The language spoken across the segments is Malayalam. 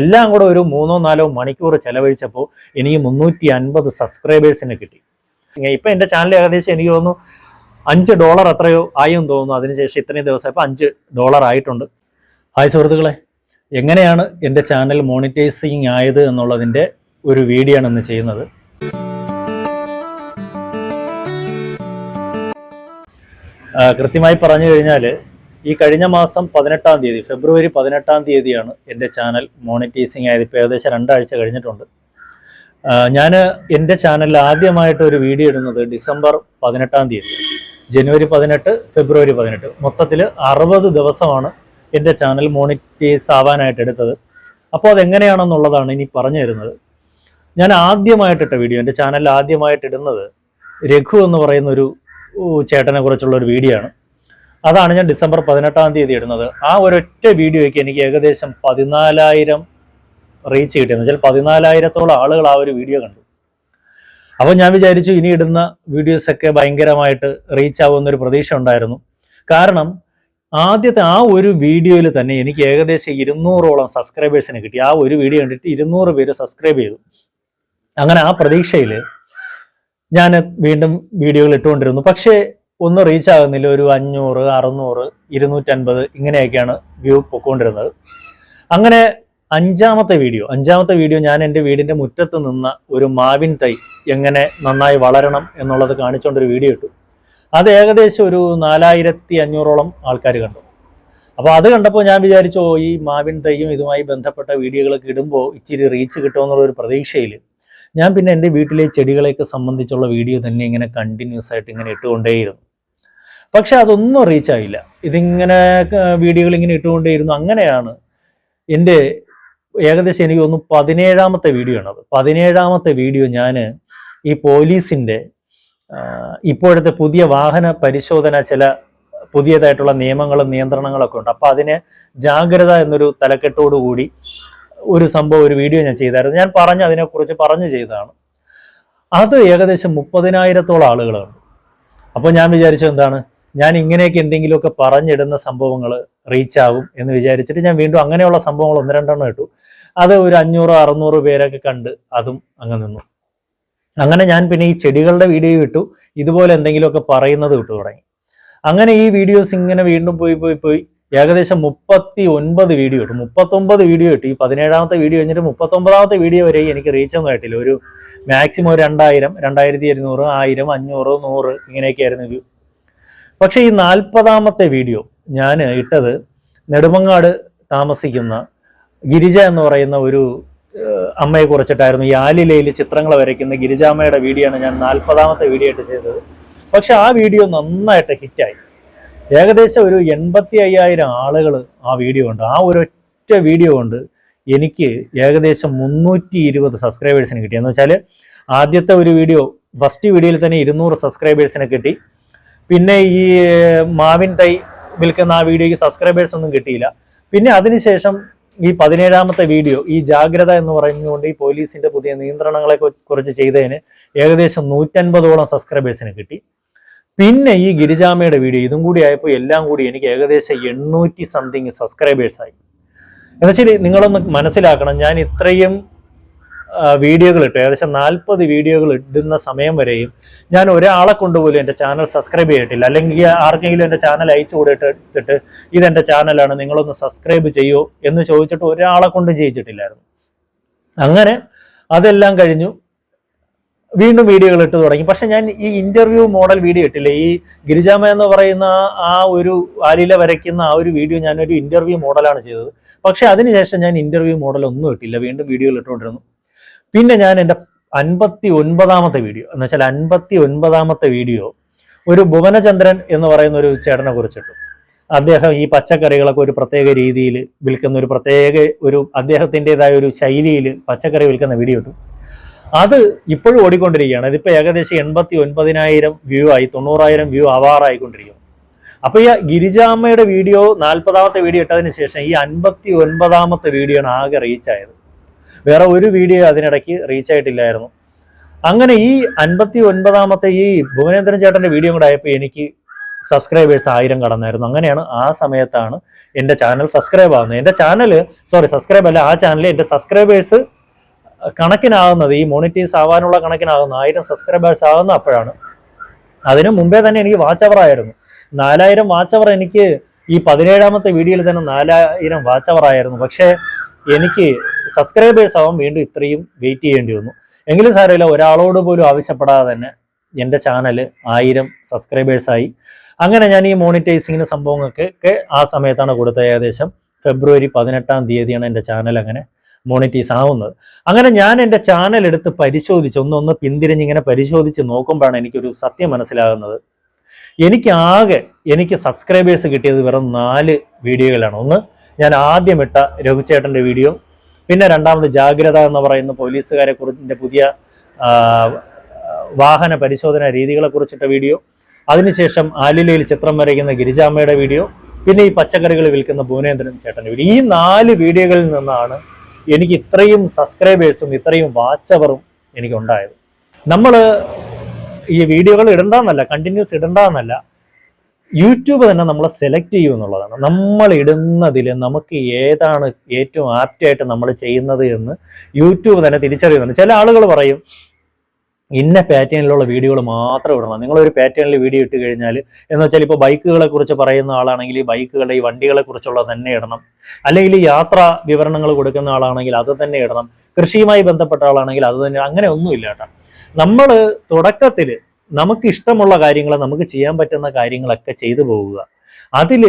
എല്ലാം കൂടെ ഒരു മൂന്നോ നാലോ മണിക്കൂർ ചെലവഴിച്ചപ്പോൾ എനിക്ക് മുന്നൂറ്റി അൻപത് സബ്സ്ക്രൈബേഴ്സിന് കിട്ടി. ഇപ്പം എന്റെ ചാനൽ ഏകദേശം എനിക്ക് തോന്നുന്നു അഞ്ച് ഡോളർ എത്രയോ ആയെന്ന് തോന്നുന്നു. അതിനുശേഷം ഇത്രയും ദിവസം ഇപ്പോൾ അഞ്ച് ഡോളർ ആയിട്ടുണ്ട്. ഹായ് സുഹൃത്തുക്കളെ എങ്ങനെയാണ് എന്റെ ചാനൽ മോണിറ്റൈസിങ് ആയത് എന്നുള്ളതിന്റെ ഒരു വീഡിയോ ആണ് ഇന്ന് ചെയ്യുന്നത്. കൃത്യമായി പറഞ്ഞു കഴിഞ്ഞാൽ ഈ കഴിഞ്ഞ മാസം പതിനെട്ടാം തീയതി ഫെബ്രുവരി പതിനെട്ടാം തീയതിയാണ് എന്റെ ചാനൽ മോണിറ്റൈസിങ് ആയത്. ഇപ്പോൾ ഏകദേശം രണ്ടാഴ്ച കഴിഞ്ഞിട്ടുണ്ട്. ഞാൻ എന്റെ ചാനലിൽ ആദ്യമായിട്ട് ഒരു വീഡിയോ ഇടുന്നത് ഡിസംബർ പതിനെട്ടാം തീയതി ജനുവരി പതിനെട്ട് ഫെബ്രുവരി പതിനെട്ട്. മൊത്തത്തിൽ അറുപത് ദിവസമാണ് എന്റെ ചാനൽ മോണിറ്റൈസ് ആവാനായിട്ട് എടുത്തത്. അപ്പോൾ അതെങ്ങനെയാണെന്നുള്ളതാണ് ഇനി പറഞ്ഞു തരുന്നത്. ഞാൻ ആദ്യമായിട്ടിട്ട വീഡിയോ എന്റെ ചാനലിൽ ആദ്യമായിട്ട് ഇടുന്നത് രഘു എന്ന് പറയുന്ന ഒരു ചേട്ടനെ കുറിച്ചുള്ള ഒരു വീഡിയോ ആണ്. അതാണ് ഞാൻ ഡിസംബർ പതിനെട്ടാം തീയതി ഇടുന്നത്. ആ ഒരൊറ്റ വീഡിയോയ്ക്ക് എനിക്ക് ഏകദേശം പതിനാലായിരം റീച്ച് കിട്ടിയെന്ന് വെച്ചാൽ പതിനാലായിരത്തോളം ആളുകൾ ആ ഒരു വീഡിയോ കണ്ടു. അപ്പോൾ ഞാൻ വിചാരിച്ചു ഇനി ഇടുന്ന വീഡിയോസൊക്കെ ഭയങ്കരമായിട്ട് റീച്ച് ആവുമെന്നൊരു പ്രതീക്ഷ ഉണ്ടായിരുന്നു. കാരണം ആദ്യത്തെ ആ ഒരു വീഡിയോയിൽ തന്നെ എനിക്ക് ഏകദേശം ഇരുന്നൂറോളം സബ്സ്ക്രൈബേഴ്സിനെ കിട്ടി. ആ ഒരു വീഡിയോ കണ്ടിട്ട് ഇരുന്നൂറ് പേര് സബ്സ്ക്രൈബ് ചെയ്തു. അങ്ങനെ ആ പ്രതീക്ഷയിൽ ഞാൻ വീണ്ടും വീഡിയോകൾ ഇട്ടുകൊണ്ടിരുന്നു. പക്ഷേ ഒന്നും റീച്ച് ആകുന്നില്ല. ഒരു അഞ്ഞൂറ് അറുന്നൂറ് ഇരുന്നൂറ്റൻപത് ഇങ്ങനെയൊക്കെയാണ് വ്യൂ പൊക്കോണ്ടിരുന്നത്. അങ്ങനെ അഞ്ചാമത്തെ വീഡിയോ അഞ്ചാമത്തെ വീഡിയോ ഞാൻ എന്റെ വീടിന്റെ മുറ്റത്ത് നിന്ന ഒരു മാവിൻ തൈ എങ്ങനെ നന്നായി വളരണം എന്നുള്ളത് കാണിച്ചുകൊണ്ടൊരു വീഡിയോ ഇട്ടു. അത് ഏകദേശം ഒരു നാലായിരത്തി അഞ്ഞൂറോളം ആൾക്കാർ കണ്ടു. അപ്പോൾ അത് കണ്ടപ്പോൾ ഞാൻ വിചാരിച്ചു ഈ മാവിൻ തൈയും ഇതുമായി ബന്ധപ്പെട്ട വീഡിയോകളൊക്കെ ഇടുമ്പോൾ ഇച്ചിരി റീച്ച് കിട്ടുമെന്നുള്ളൊരു പ്രതീക്ഷയിൽ ഞാൻ പിന്നെ എന്റെ വീട്ടിലെ ചെടികളെയൊക്കെ സംബന്ധിച്ചുള്ള വീഡിയോ തന്നെ ഇങ്ങനെ കണ്ടിന്യൂസ് ആയിട്ട് ഇങ്ങനെ ഇട്ടുകൊണ്ടേയിരുന്നു. പക്ഷെ അതൊന്നും റീച്ച് ആയില്ല ഇതിങ്ങനെ വീഡിയോകൾ ഇങ്ങനെ ഇട്ടുകൊണ്ടേയിരുന്നു. അങ്ങനെയാണ് എന്റെ ഏകദേശം എനിക്ക് തോന്നുന്നു പതിനേഴാമത്തെ വീഡിയോ ആണത് പതിനേഴാമത്തെ വീഡിയോ ഞാൻ ഈ പോലീസിന്റെ ഇപ്പോഴത്തെ പുതിയ വാഹന പരിശോധന ചില പുതിയതായിട്ടുള്ള നിയമങ്ങളും നിയന്ത്രണങ്ങളൊക്കെ ഉണ്ട്. അപ്പോൾ അതിന് ജാഗ്രത എന്നൊരു തലക്കെട്ടോടു കൂടി ഒരു സംഭവം ഒരു വീഡിയോ ഞാൻ ചെയ്തായിരുന്നു. ഞാൻ പറഞ്ഞ് അതിനെക്കുറിച്ച് പറഞ്ഞു ചെയ്തതാണ്. അത് ഏകദേശം മുപ്പതിനായിരത്തോളം ആളുകളാണ്. അപ്പോൾ ഞാൻ വിചാരിച്ചത് എന്താണ്? ഞാൻ ഇങ്ങനെയൊക്കെ എന്തെങ്കിലുമൊക്കെ പറഞ്ഞിടുന്ന സംഭവങ്ങൾ റീച്ച് ആകും എന്ന് വിചാരിച്ചിട്ട് ഞാൻ വീണ്ടും അങ്ങനെയുള്ള സംഭവങ്ങൾ ഒന്ന് രണ്ടെണ്ണം ഇട്ടു. അത് ഒരു അഞ്ഞൂറ് അറുന്നൂറ് പേരൊക്കെ കണ്ട് അതും അങ്ങ് നിന്നു. അങ്ങനെ ഞാൻ പിന്നെ ഈ ചെടികളുടെ വീഡിയോ ഇട്ടു. ഇതുപോലെ എന്തെങ്കിലുമൊക്കെ പറയുന്നത് വിട്ടു തുടങ്ങി. അങ്ങനെ ഈ വീഡിയോസ് ഇങ്ങനെ വീണ്ടും പോയി പോയി പോയി ഏകദേശം മുപ്പത്തി ഒൻപത് വീഡിയോ ഇട്ടു. മുപ്പത്തൊമ്പത് വീഡിയോ ഇട്ടു. ഈ പതിനേഴാമത്തെ വീഡിയോ കഴിഞ്ഞിട്ട് മുപ്പത്തൊമ്പതാമത്തെ വീഡിയോ വരെ എനിക്ക് റീച്ച് ഒന്നും ആയിട്ടില്ല. ഒരു മാക്സിമം ഒരു രണ്ടായിരം രണ്ടായിരത്തി ഇരുന്നൂറ് ആയിരം അഞ്ഞൂറ് നൂറ് ഇങ്ങനെയൊക്കെയായിരുന്നു വ്യൂ പക്ഷേ ഈ നാൽപ്പതാമത്തെ വീഡിയോ ഞാൻ ഇട്ടത് നെടുമങ്ങാട് താമസിക്കുന്ന ഗിരിജ എന്ന് പറയുന്ന ഒരു അമ്മയെ കുറിച്ചിട്ടായിരുന്നു. ഈ ആലിലയിൽ ചിത്രങ്ങൾ വരയ്ക്കുന്ന ഗിരിജാമ്മയുടെ വീഡിയോ ആണ് ഞാൻ നാൽപ്പതാമത്തെ വീഡിയോ ആയിട്ട് ചെയ്തത്. പക്ഷെ ആ വീഡിയോ നന്നായിട്ട് ഹിറ്റായി ഏകദേശം ഒരു എൺപത്തി അയ്യായിരം ആളുകൾ ആ വീഡിയോ ഉണ്ട് ആ ഒരൊറ്റ വീഡിയോ കൊണ്ട് എനിക്ക് ഏകദേശം മുന്നൂറ്റി ഇരുപത് സബ്സ്ക്രൈബേഴ്സിന് കിട്ടി. എന്ന് വെച്ചാൽ ആദ്യത്തെ ഒരു വീഡിയോ ഫസ്റ്റ് വീഡിയോയിൽ തന്നെ ഇരുന്നൂറ് സബ്സ്ക്രൈബേഴ്സിനെ കിട്ടി. പിന്നെ ഈ മാവിൻ തൈ വിൽക്കുന്ന ആ വീഡിയോയ്ക്ക് സബ്സ്ക്രൈബേഴ്സ് ഒന്നും കിട്ടിയില്ല. പിന്നെ അതിനുശേഷം ഈ പതിനേഴാമത്തെ വീഡിയോ ഈ ജാഗ്രത എന്ന് പറയുന്നതുകൊണ്ട് ഈ പോലീസിന്റെ പുതിയ നിയന്ത്രണങ്ങളെ കുറിച്ച് ചെയ്തതിന് ഏകദേശം നൂറ്റൻപതോളം സബ്സ്ക്രൈബേഴ്സിന് കിട്ടി. പിന്നെ ഈ ഗിരിജാമയുടെ വീഡിയോ ഇതും കൂടി ആയപ്പോൾ എല്ലാം കൂടി എനിക്ക് ഏകദേശം എണ്ണൂറ്റി സംതിങ് സബ്സ്ക്രൈബേഴ്സ് ആയി. എന്നുവെച്ചാൽ നിങ്ങളൊന്ന് മനസ്സിലാക്കണം ഞാൻ ഇത്രയും വീഡിയോകൾ ഇട്ടു. ഏകദേശം നാൽപ്പത് വീഡിയോകൾ ഇടുന്ന സമയം വരെയും ഞാൻ ഒരാളെ കൊണ്ടുപോലും എന്റെ ചാനൽ സബ്സ്ക്രൈബ് ചെയ്തിട്ടില്ല. അല്ലെങ്കിൽ ആർക്കെങ്കിലും എന്റെ ചാനൽ അയച്ചു കൊടുത്തിട്ട് ഇതെന്റെ ചാനലാണ് നിങ്ങളൊന്ന് സബ്സ്ക്രൈബ് ചെയ്യോ എന്ന് ചോദിച്ചിട്ട് ഒരാളെ കൊണ്ടും ചെയ്യിച്ചിട്ടില്ലായിരുന്നു. അങ്ങനെ അതെല്ലാം കഴിഞ്ഞു. വീണ്ടും വീഡിയോകൾ ഇട്ട് തുടങ്ങി. പക്ഷെ ഞാൻ ഈ ഇന്റർവ്യൂ മോഡൽ വീഡിയോ ഇട്ടില്ല ഈ ഗിരിജാമ എന്ന് പറയുന്ന ആ- ഒരു ആലില വരയ്ക്കുന്ന ആ ഒരു വീഡിയോ ഞാനൊരു ഇന്റർവ്യൂ മോഡലാണ് ചെയ്തത്. പക്ഷെ അതിനുശേഷം ഞാൻ ഇന്റർവ്യൂ മോഡൽ ഒന്നും ഇട്ടില്ല വീണ്ടും വീഡിയോകൾ ഇട്ടുകൊണ്ടിരുന്നു. പിന്നെ ഞാൻ എന്റെ അൻപത്തി ഒൻപതാമത്തെ വീഡിയോ എന്ന് വെച്ചാൽ അൻപത്തി ഒൻപതാമത്തെ വീഡിയോ ഒരു ഭുവനചന്ദ്രൻ എന്ന് പറയുന്ന ഒരു ചേട്ടനെ കുറിച്ചിട്ടു. അദ്ദേഹം ഈ പച്ചക്കറികളൊക്കെ ഒരു പ്രത്യേക രീതിയിൽ വിൽക്കുന്ന ഒരു പ്രത്യേക ഒരു അദ്ദേഹത്തിന്റെതായ ഒരു ശൈലിയിൽ പച്ചക്കറി വിൽക്കുന്ന വീഡിയോ ഇട്ടു. അത് ഇപ്പോഴും ഓടിക്കൊണ്ടിരിക്കുകയാണ്. ഇതിപ്പോൾ ഏകദേശം എൺപത്തി ഒൻപതിനായിരം വ്യൂ ആയി തൊണ്ണൂറായിരം വ്യൂ ആവാറായിക്കൊണ്ടിരിക്കും അപ്പോൾ ഈ ഗിരിജാമ്മയുടെ വീഡിയോ നാൽപ്പതാമത്തെ വീഡിയോ ഇട്ടതിന് ശേഷം ഈ അൻപത്തി ഒൻപതാമത്തെ വീഡിയോ ആണ് ആകെ റീച്ച് ആയത്. വേറെ ഒരു വീഡിയോ അതിനിടയ്ക്ക് റീച്ച് ആയിട്ടില്ലായിരുന്നു. അങ്ങനെ ഈ അൻപത്തി ഒൻപതാമത്തെ ഈ ഭുവനേന്ദ്രൻ ചേട്ടന്റെ വീഡിയോ കൂടെ ആയപ്പോൾ എനിക്ക് സബ്സ്ക്രൈബേഴ്സ് ആയിരം കടന്നായിരുന്നു. അങ്ങനെയാണ് ആ സമയത്താണ് എന്റെ ചാനൽ സബ്സ്ക്രൈബ് ആകുന്നത് എന്റെ ചാനൽ സോറി സബ്സ്ക്രൈബ് അല്ല ആ ചാനൽ എന്റെ സബ്സ്ക്രൈബേഴ്സ് കണക്കിനാകുന്നത് ഈ മോണിറ്റൈസ് ആവാനുള്ള കണക്കിനാകുന്ന ആയിരം സബ്സ്ക്രൈബേഴ്സ് ആകുന്ന അപ്പോഴാണ്. അതിനു മുമ്പേ തന്നെ എനിക്ക് വാച്ച് അവർ ആയിരുന്നു. നാലായിരം വാച്ച് അവർ എനിക്ക് ഈ പതിനേഴാമത്തെ വീഡിയോയിൽ തന്നെ നാലായിരം വാച്ച് അവർ ആയിരുന്നു. പക്ഷേ എനിക്ക് സബ്സ്ക്രൈബേഴ്സ് ആവാൻ വീണ്ടും ഇത്രയും വെയിറ്റ് ചെയ്യേണ്ടി വന്നു. എങ്കിലും സാരമില്ല ഒരാളോട് പോലും ആവശ്യപ്പെടാതെ തന്നെ എന്റെ ചാനൽ ആയിരം സബ്സ്ക്രൈബേഴ്സായി അങ്ങനെ ഞാൻ ഈ മോണിറ്റൈസിങ്ങിന് സംഭവങ്ങൾക്കൊക്കെ ആ സമയത്താണ് കൊടുത്തത്. ഏകദേശം ഫെബ്രുവരി പതിനെട്ടാം തീയതിയാണ് എന്റെ ചാനൽ അങ്ങനെ മോണിറ്റൈസ് ആവുന്നത്. അങ്ങനെ ഞാൻ എന്റെ ചാനൽ എടുത്ത് പരിശോധിച്ച് ഒന്നൊന്ന് പിന്തിരിഞ്ഞിങ്ങനെ പരിശോധിച്ച് നോക്കുമ്പോഴാണ് എനിക്കൊരു സത്യം മനസ്സിലാകുന്നത്. എനിക്ക് ആകെ എനിക്ക് സബ്സ്ക്രൈബേഴ്സ് കിട്ടിയത് വെറും നാല് വീഡിയോകളാണ്. ഒന്ന് ഞാൻ ആദ്യം ഇട്ട രഘുചേട്ടന്റെ വീഡിയോ പിന്നെ രണ്ടാമത് ജാഗ്രത എന്ന് പറയുന്ന പോലീസുകാരെ കുറിച്ചിന്റെ പുതിയ വാഹന പരിശോധന രീതികളെ കുറിച്ചിട്ട വീഡിയോ അതിനുശേഷം ആലിലയിൽ ചിത്രം വരയ്ക്കുന്ന ഗിരിജാമ്മയുടെ വീഡിയോ പിന്നെ ഈ പച്ചക്കറികൾ വിൽക്കുന്ന ഭുവനേന്ദ്രൻ ചേട്ടന്റെ വീഡിയോ. ഈ നാല് വീഡിയോകളിൽ നിന്നാണ് എനിക്ക് ഇത്രയും സബ്സ്ക്രൈബേഴ്സും ഇത്രയും വാച്ചവറും എനിക്കുണ്ടായത്. നമ്മൾ ഈ വീഡിയോകൾ ഇടണ്ടെന്നല്ല കണ്ടിന്യൂസ് ഇടണ്ടെന്നല്ല യൂട്യൂബ് തന്നെ നമ്മളെ സെലക്ട് ചെയ്യും എന്നുള്ളതാണ്. നമ്മൾ ഇടുന്നതിൽ നമുക്ക് ഏതാണ് ഏറ്റവും ആപ്റ്റായിട്ട് നമ്മൾ ചെയ്യുന്നത് എന്ന് യൂട്യൂബ് തന്നെ തിരിച്ചറിയുന്നുണ്ട്. ചില ആളുകൾ പറയും ഇന്ന പാറ്റേണിലുള്ള വീഡിയോകൾ മാത്രം ഇടണം നിങ്ങളൊരു പാറ്റേണിൽ വീഡിയോ ഇട്ട് കഴിഞ്ഞാൽ എന്ന് വെച്ചാൽ ഇപ്പോൾ ബൈക്കുകളെ കുറിച്ച് പറയുന്ന ആളാണെങ്കിൽ ബൈക്കുകളെ ഈ വണ്ടികളെ കുറിച്ചുള്ളത് തന്നെ ഇടണം. അല്ലെങ്കിൽ യാത്രാ വിവരണങ്ങൾ കൊടുക്കുന്ന ആളാണെങ്കിൽ അത് തന്നെ ഇടണം. കൃഷിയുമായി ബന്ധപ്പെട്ട ആളാണെങ്കിൽ അത് തന്നെ അങ്ങനെ ഒന്നുമില്ല കേട്ടോ. നമ്മൾ തുടക്കത്തിൽ നമുക്ക് ഇഷ്ടമുള്ള കാര്യങ്ങൾ നമുക്ക് ചെയ്യാൻ പറ്റുന്ന കാര്യങ്ങളൊക്കെ ചെയ്തു പോവുക. അതിൽ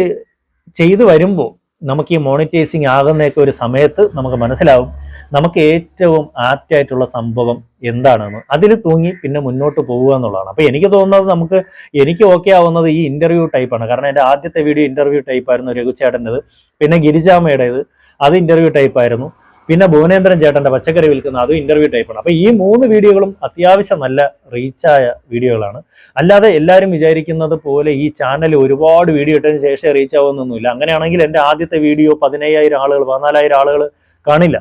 ചെയ്തു വരുമ്പോൾ നമുക്ക് ഈ മോണിറ്റൈസിങ് ആകുന്നതൊക്കെ ഒരു സമയത്ത് നമുക്ക് മനസ്സിലാവും. നമുക്ക് ഏറ്റവും ആപ്റ്റായിട്ടുള്ള സംഭവം എന്താണെന്ന് അതിൽ തൂങ്ങി പിന്നെ മുന്നോട്ട് പോവുക എന്നുള്ളതാണ്. അപ്പോൾ എനിക്ക് തോന്നുന്നത് നമുക്ക് എനിക്ക് ഓക്കെ ആവുന്നത് ഈ ഇന്റർവ്യൂ ടൈപ്പാണ് കാരണം എന്റെ ആദ്യത്തെ വീഡിയോ ഇന്റർവ്യൂ ടൈപ്പായിരുന്നു രഘുചേട്ടന്റെത് പിന്നെ ഗിരിജാമ്മയുടേത് അത് ഇന്റർവ്യൂ ടൈപ്പായിരുന്നു പിന്നെ ഭുവനേന്ദ്രൻ ചേട്ടന്റെ പച്ചക്കറി വിൽക്കുന്ന അതും ഇന്റർവ്യൂ ടൈപ്പാണ് അപ്പോൾ ഈ മൂന്ന് വീഡിയോകളും അത്യാവശ്യം നല്ല റീച്ചായ വീഡിയോകളാണ്. അല്ലാതെ എല്ലാവരും വിചാരിക്കുന്നത് പോലെ ഈ ചാനൽ ഒരുപാട് വീഡിയോ ഇട്ടതിന് ശേഷം റീച്ച് ആവുന്നൊന്നുമില്ല. അങ്ങനെയാണെങ്കിൽ എന്റെ ആദ്യത്തെ വീഡിയോ പതിനയ്യായിരം ആളുകൾ പതിനാലായിരം ആളുകൾ കാണില്ല.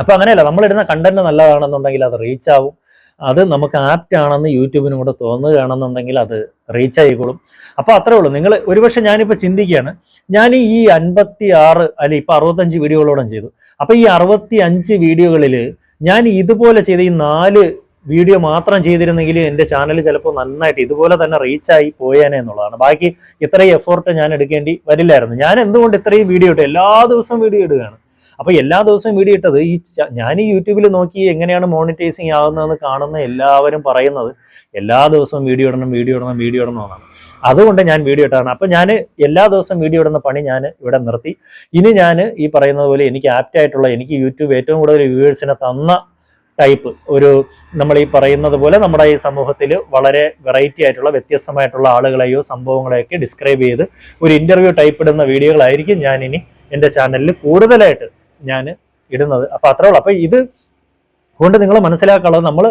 അപ്പോൾ അങ്ങനെയല്ല നമ്മളിടുന്ന കണ്ടന്റ് നല്ലതാണെന്നുണ്ടെങ്കിൽ അത് റീച്ച് ആവും. അത് നമുക്ക് ആപ്റ്റ് ആണെന്ന് യൂട്യൂബിനും കൂടെ തോന്നുകയാണെന്നുണ്ടെങ്കിൽ അത് റീച്ച് ആയിക്കോളും. അപ്പോൾ അത്രേ ഉള്ളൂ. നിങ്ങൾ ഒരുപക്ഷെ ഞാനിപ്പോൾ ചിന്തിക്കുകയാണ് ഞാൻ ഈ അൻപത്തി ആറ് അല്ലെ ഇപ്പം അറുപത്തഞ്ച് വീഡിയോകളോളം ചെയ്തു. അപ്പോൾ ഈ അറുപത്തി അഞ്ച് വീഡിയോകളിൽ ഞാൻ ഇതുപോലെ ചെയ്ത ഈ നാല് വീഡിയോ മാത്രം ചെയ്തിരുന്നെങ്കിൽ എന്റെ ചാനൽ ചിലപ്പോൾ നന്നായിട്ട് ഇതുപോലെ തന്നെ റീച്ചായി പോയേനെ എന്നുള്ളതാണ്. ബാക്കി ഇത്രയും എഫോർട്ട് ഞാൻ എടുക്കേണ്ടി വരില്ലായിരുന്നു. ഞാൻ എന്തുകൊണ്ട് ഇത്രയും വീഡിയോ ഇട്ടു? എല്ലാ ദിവസവും വീഡിയോ ഇടുകയാണ്. അപ്പോൾ എല്ലാ ദിവസവും വീഡിയോ ഇട്ടത് ഈ ഞാൻ ഈ യൂട്യൂബിൽ നോക്കി എങ്ങനെയാണ് മോണിറ്റൈസിങ് ആകുന്നതെന്ന് കാണുന്ന എല്ലാവരും പറയുന്നത് എല്ലാ ദിവസവും വീഡിയോ ഇടണം വീഡിയോ ഇടണം വീഡിയോ ഇടണം എന്നാണ്. അതുകൊണ്ട് ഞാൻ വീഡിയോ ഇട്ടാണ്. അപ്പം ഞാൻ എല്ലാ ദിവസവും വീഡിയോ ഇടുന്ന പണി ഞാൻ ഇവിടെ നിർത്തി. ഇനി ഞാൻ ഈ പറയുന്നത് പോലെ എനിക്ക് ആപ്റ്റ് ആയിട്ടുള്ള എനിക്ക് യൂട്യൂബ് ഏറ്റവും കൂടുതൽ വ്യൂവേഴ്സിനെ തന്ന ടൈപ്പ് ഒരു നമ്മൾ ഈ പറയുന്നത് പോലെ നമ്മുടെ ഈ സമൂഹത്തിൽ വളരെ വെറൈറ്റി ആയിട്ടുള്ള വ്യത്യസ്തമായിട്ടുള്ള ആളുകളെയോ സംഭവങ്ങളെയൊക്കെ ഡിസ്ക്രൈബ് ചെയ്ത് ഒരു ഇന്റർവ്യൂ ടൈപ്പ് ഇടുന്ന വീഡിയോകളായിരിക്കും ഞാൻ ഇനി എന്റെ ചാനലിൽ കൂടുതലായിട്ട് ഞാൻ ഇടുന്നത്. അപ്പോൾ അത്രേ ഉള്ളൂ. അപ്പോൾ ഇത് കൊണ്ട് നിങ്ങൾ മനസ്സിലാക്കാനുള്ളത് നമ്മൾ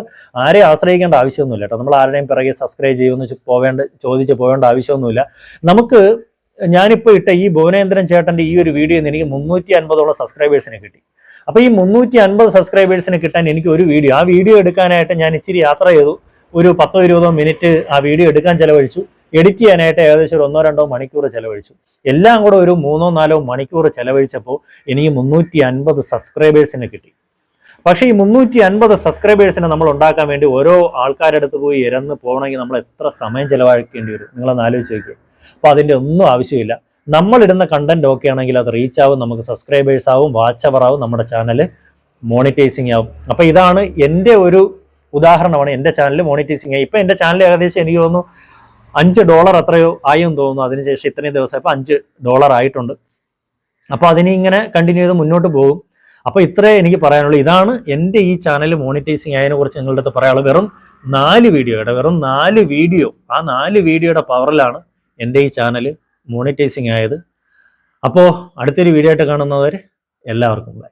ആരെയും ആശ്രയിക്കേണ്ട ആവശ്യമൊന്നുമില്ല കേട്ടോ. നമ്മൾ ആരുടെയും പിറകെ സബ്സ്ക്രൈബ് ചെയ്യുമെന്ന് പോവേണ്ട ചോദിച്ച് പോവേണ്ട ആവശ്യമൊന്നുമില്ല. നമുക്ക് ഞാനിപ്പോൾ ഇട്ട ഈ ഭുവനേന്ദ്രൻ ചേട്ടന്റെ ഈ ഒരു വീഡിയോ എനിക്ക് മുന്നൂറ്റി അൻപതോളം സബ്സ്ക്രൈബേഴ്സിനെ കിട്ടി. അപ്പോൾ ഈ മുന്നൂറ്റി അൻപത് സബ്സ്ക്രൈബേഴ്സിനെ കിട്ടാൻ എനിക്ക് ഒരു വീഡിയോ ആ വീഡിയോ എടുക്കാനായിട്ട് ഞാൻ ഇച്ചിരി യാത്ര ചെയ്തു. ഒരു പത്തോ ഇരുപതോ മിനിറ്റ് ആ വീഡിയോ എടുക്കാൻ ചിലവഴിച്ചു. എഡിറ്റ് ചെയ്യാനായിട്ട് ഏകദേശം ഒരു ഒന്നോ രണ്ടോ മണിക്കൂർ ചെലവഴിച്ചു. എല്ലാം കൂടെ ഒരു മൂന്നോ നാലോ മണിക്കൂർ ചെലവഴിച്ചപ്പോൾ എനിക്ക് മുന്നൂറ്റി അൻപത് സബ്സ്ക്രൈബേഴ്സിനെ കിട്ടി. പക്ഷേ ഈ മുന്നൂറ്റി അൻപത് സബ്സ്ക്രൈബേഴ്സിനെ നമ്മൾ ഉണ്ടാക്കാൻ വേണ്ടി ഓരോ ആൾക്കാരുടെ അടുത്ത് പോയി ഇരന്ന് പോകണമെങ്കിൽ നമ്മൾ എത്ര സമയം ചെലവഴിക്കേണ്ടി വരും? നിങ്ങളൊന്ന് ആലോചിച്ച് നോക്കുക അപ്പോൾ അതിന്റെ ഒന്നും ആവശ്യമില്ല. നമ്മളിടുന്ന കണ്ടന്റ് ഓക്കെ ആണെങ്കിൽ അത് റീച്ച് ആവും നമുക്ക് സബ്സ്ക്രൈബേഴ്സ് ആവും വാച്ച് അവർ ആവും നമ്മുടെ ചാനൽ മോണിറ്റൈസിങ് ആവും. അപ്പോൾ ഇതാണ് എന്റെ ഒരു ഉദാഹരണമാണ് എന്റെ ചാനൽ മോണിറ്റൈസിങ് ആയി ഇപ്പം എന്റെ ചാനൽ ഏകദേശം എനിക്ക് തോന്നുന്നു അഞ്ച് ഡോളർ അത്രയോ ആയെന്ന് തോന്നുന്നു അതിനുശേഷം ഇത്രയും ദിവസം ഇപ്പം അഞ്ച് ഡോളർ ആയിട്ടുണ്ട്. അപ്പോൾ അതിനെ ഇങ്ങനെ കണ്ടിന്യൂ ചെയ്ത് മുന്നോട്ട് പോകും. അപ്പോൾ ഇത്രേ എനിക്ക് പറയാനുള്ളൂ. ഇതാണ് എന്റെ ഈ ചാനൽ മോണിറ്റൈസിങ് ആയതിനെ കുറിച്ച് നിങ്ങളുടെ അടുത്ത് പറയാനുള്ളത്. വെറും നാല് വീഡിയോയുടെ വെറും നാല് വീഡിയോ ആ നാല് വീഡിയോയുടെ പവറിലാണ് എന്റെ ഈ ചാനൽ മോണിറ്റൈസിങ് ആയത്. അപ്പോൾ അടുത്തൊരു വീഡിയോ ആയിട്ട് കാണുന്നവർ എല്ലാവർക്കും ബൈ